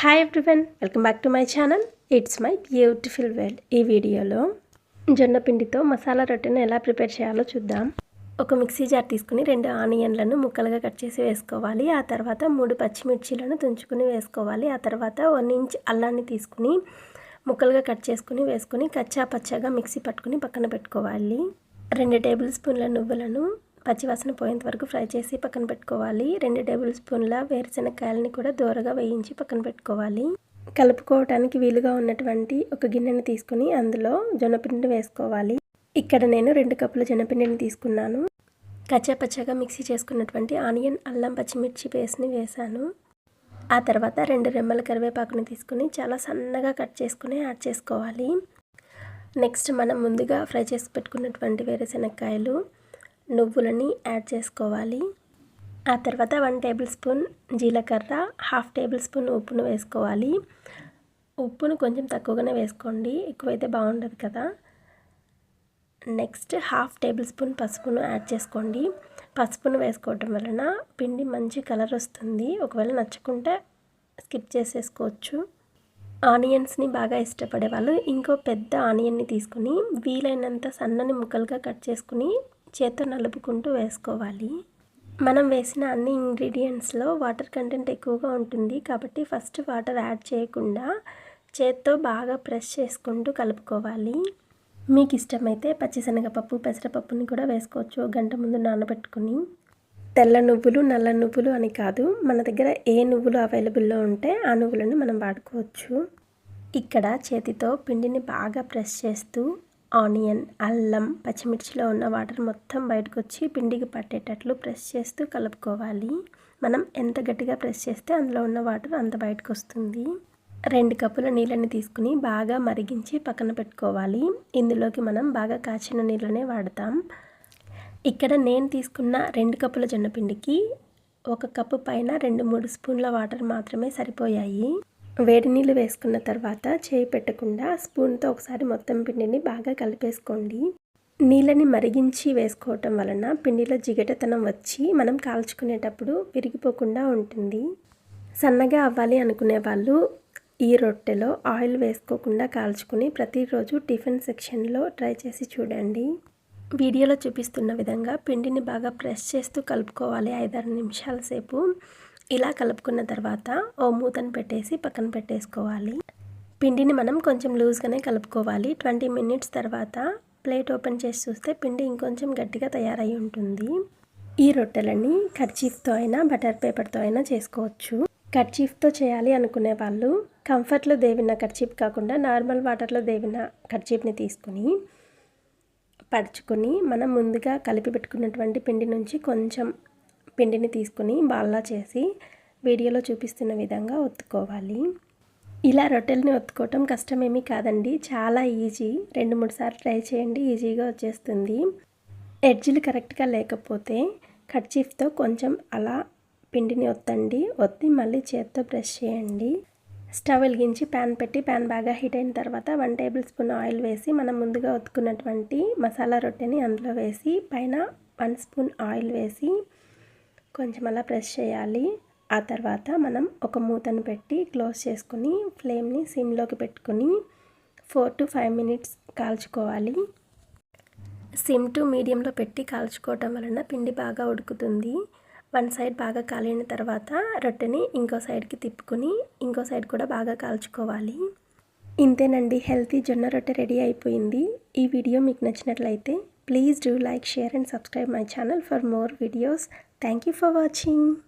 Hi everyone welcome back to my channel it's my beautiful world ఈ వీడియోలో జొన్న పిండితో మసాలా రొట్టెను ఎలా ప్రిపేర్ చేయాలో చూద్దాం. ఒక మిక్సీ జార్ తీసుకుని రెండు ఆనియన్లను ముక్కలుగా కట్ చేసి వేసుకోవాలి. ఆ తర్వాత మూడు పచ్చిమిర్చీలను తుంచుకుని వేసుకోవాలి. ఆ తర్వాత వన్ ఇంచ్ అల్లాన్ని తీసుకుని ముక్కలుగా కట్ చేసుకుని వేసుకుని కచ్చా పచ్చగా మిక్సీ పట్టుకుని పక్కన పెట్టుకోవాలి. రెండు టేబుల్ స్పూన్ల నువ్వులను పచ్చివాసన పోయేంత వరకు ఫ్రై చేసి పక్కన పెట్టుకోవాలి. రెండు టేబుల్ స్పూన్ల వేరుశనగకాయలని కూడా దూరగా వేయించి పక్కన పెట్టుకోవాలి. కలుపుకోవటానికి వీలుగా ఉన్నటువంటి ఒక గిన్నెని తీసుకుని అందులో జొన్నపిండిని వేసుకోవాలి. ఇక్కడ నేను రెండు కప్పుల జొన్నపిండిని తీసుకున్నాను. కచ్చాపచ్చగా మిక్సీ చేసుకున్నటువంటి ఆనియన్ అల్లం పచ్చిమిర్చి పేస్ట్ని వేసాను ఆ తర్వాత రెండు రెమ్మల కరివేపాకుని తీసుకుని చాలా సన్నగా కట్ చేసుకుని యాడ్ చేసుకోవాలి. నెక్స్ట్ మనం ముందుగా ఫ్రై చేసి పెట్టుకున్నటువంటి వేరుశనగకాయలు నువ్వులని యాడ్ చేసుకోవాలి. ఆ తర్వాత వన్ టేబుల్ స్పూన్ జీలకర్ర హాఫ్ టేబుల్ స్పూన్ ఉప్పును వేసుకోవాలి. ఉప్పును కొంచెం తక్కువగానే వేసుకోండి ఎక్కువైతే బాగుండదు కదా. నెక్స్ట్ హాఫ్ టేబుల్ స్పూన్ పసుపును యాడ్ చేసుకోండి. పసుపును వేసుకోవటం వలన పిండి మంచి కలర్ వస్తుంది. ఒకవేళ నచ్చకుంటే స్కిప్ చేసేసుకోవచ్చు. ఆనియన్స్ని బాగా ఇష్టపడే వాళ్ళు ఇంకో పెద్ద ఆనియన్ని తీసుకుని వీలైనంత సన్నని ముక్కలుగా కట్ చేసుకుని చేత్తో నలుపుకుంటూ వేసుకోవాలి. మనం వేసిన అన్ని ఇంగ్రీడియంట్స్లో వాటర్ కంటెంట్ ఎక్కువగా ఉంటుంది కాబట్టి ఫస్ట్ వాటర్ యాడ్ చేయకుండా చేత్తో బాగా ప్రెస్ చేసుకుంటూ కలుపుకోవాలి. మీకు ఇష్టమైతే పచ్చిశనగపప్పు పెసరపప్పుని కూడా వేసుకోవచ్చు గంట ముందు నానబెట్టుకుని. తెల్ల నువ్వులు నల్ల నువ్వులు అని కాదు మన దగ్గర ఏ నువ్వులు అవైలబుల్లో ఉంటే ఆ నువ్వులను మనం వాడుకోవచ్చు. ఇక్కడ చేతితో పిండిని బాగా ప్రెస్ చేస్తూ ఆనియన్ అల్లం పచ్చిమిర్చిలో ఉన్న వాటర్ మొత్తం బయటకు వచ్చి పిండికి పట్టేటట్లు ప్రెస్ చేస్తూ కలుపుకోవాలి. మనం ఎంత గట్టిగా ప్రెస్ చేస్తే అందులో ఉన్న వాటర్ అంత బయటకు వస్తుంది రెండు కప్పుల నీళ్ళని తీసుకుని బాగా మరిగించి పక్కన పెట్టుకోవాలి. ఇందులోకి మనం బాగా కాచిన నీళ్ళనే వాడతాం. ఇక్కడ నేను తీసుకున్న రెండు కప్పుల జొన్నపిండికి ఒక కప్పు పైన రెండు మూడు స్పూన్ల వాటర్ మాత్రమే సరిపోయాయి. వేడి నీళ్ళు వేసుకున్న తర్వాత చేయి పెట్టకుండా స్పూన్తో ఒకసారి మొత్తం పిండిని బాగా కలిపేసుకోండి. నీళ్ళని మరిగించి వేసుకోవటం వలన పిండిలో జిగటతనం వచ్చి మనం కాల్చుకునేటప్పుడు విరిగిపోకుండా ఉంటుంది. సన్నగా అవ్వాలి అనుకునే వాళ్ళు ఈ రొట్టెలో ఆయిల్ వేసుకోకుండా కాల్చుకుని ప్రతిరోజు టిఫిన్ సెక్షన్లో ట్రై చేసి చూడండి. వీడియోలో చూపిస్తున్న విధంగా పిండిని బాగా ప్రెస్ చేస్తూ కలుపుకోవాలి ఐదారు నిమిషాల సేపు. ఇలా కలుపుకున్న తర్వాత ఓ మూతను పెట్టేసి పక్కన పెట్టేసుకోవాలి. పిండిని మనం కొంచెం లూజ్గానే కలుపుకోవాలి. ట్వంటీ మినిట్స్ తర్వాత ప్లేట్ ఓపెన్ చేసి చూస్తే పిండి ఇంకొంచెం గట్టిగా తయారై ఉంటుంది. ఈ రొట్టెలని కర్చీఫ్తో అయినా బటర్ పేపర్తో అయినా చేసుకోవచ్చు. కర్చీఫ్తో చేయాలి అనుకునే వాళ్ళు కంఫర్ట్లో దేవిన కర్చీఫ్ కాకుండా నార్మల్ వాటర్లో దేవిన కర్చీఫ్ని తీసుకుని పడుచుకొని మనం ముందుగా కలిపి పెట్టుకున్నటువంటి పిండి నుంచి కొంచెం పిండిని తీసుకుని బాల్లా చేసి వీడియోలో చూపిస్తున్న విధంగా ఒత్తుకోవాలి. ఇలా రొట్టెల్ని ఒత్తుకోవటం కష్టమేమీ కాదండి. చాలా ఈజీ. రెండు మూడు సార్లు ట్రై చేయండి. ఈజీగా వచ్చేస్తుంది. ఎడ్జిలు కరెక్ట్గా లేకపోతే కర్చీఫ్తో కొంచెం అలా పిండిని ఒత్తండి. ఒత్తి మళ్ళీ చేత్తో బ్రష్ చేయండి. స్టవ్ వెలిగించి ప్యాన్ పెట్టి ప్యాన్ బాగా హీట్ అయిన తర్వాత వన్ టేబుల్ స్పూన్ ఆయిల్ వేసి మనం ముందుగా ఒత్తుకున్నటువంటి మసాలా రొట్టెని అందులో వేసి పైన వన్ స్పూన్ ఆయిల్ వేసి కొంచెం అలా ప్రెస్ చేయాలి. ఆ తర్వాత మనం ఒక మూతను పెట్టి క్లోజ్ చేసుకుని ఫ్లేమ్ని సిమ్లోకి పెట్టుకుని ఫోర్ టు ఫైవ్ మినిట్స్ కాల్చుకోవాలి. సిమ్ టు మీడియంలో పెట్టి కాల్చుకోవటం వలన పిండి బాగా ఉడుకుతుంది. వన్ సైడ్ బాగా కాలిన తర్వాత రొట్టెని ఇంకో సైడ్కి తిప్పుకుని ఇంకో సైడ్ కూడా బాగా కాల్చుకోవాలి. ఇంతేనండి. హెల్తీ జొన్న రొట్టె రెడీ అయిపోయింది. ఈ వీడియో మీకు నచ్చినట్లయితే Please do like, share and subscribe my channel for more videos. Thank you for watching.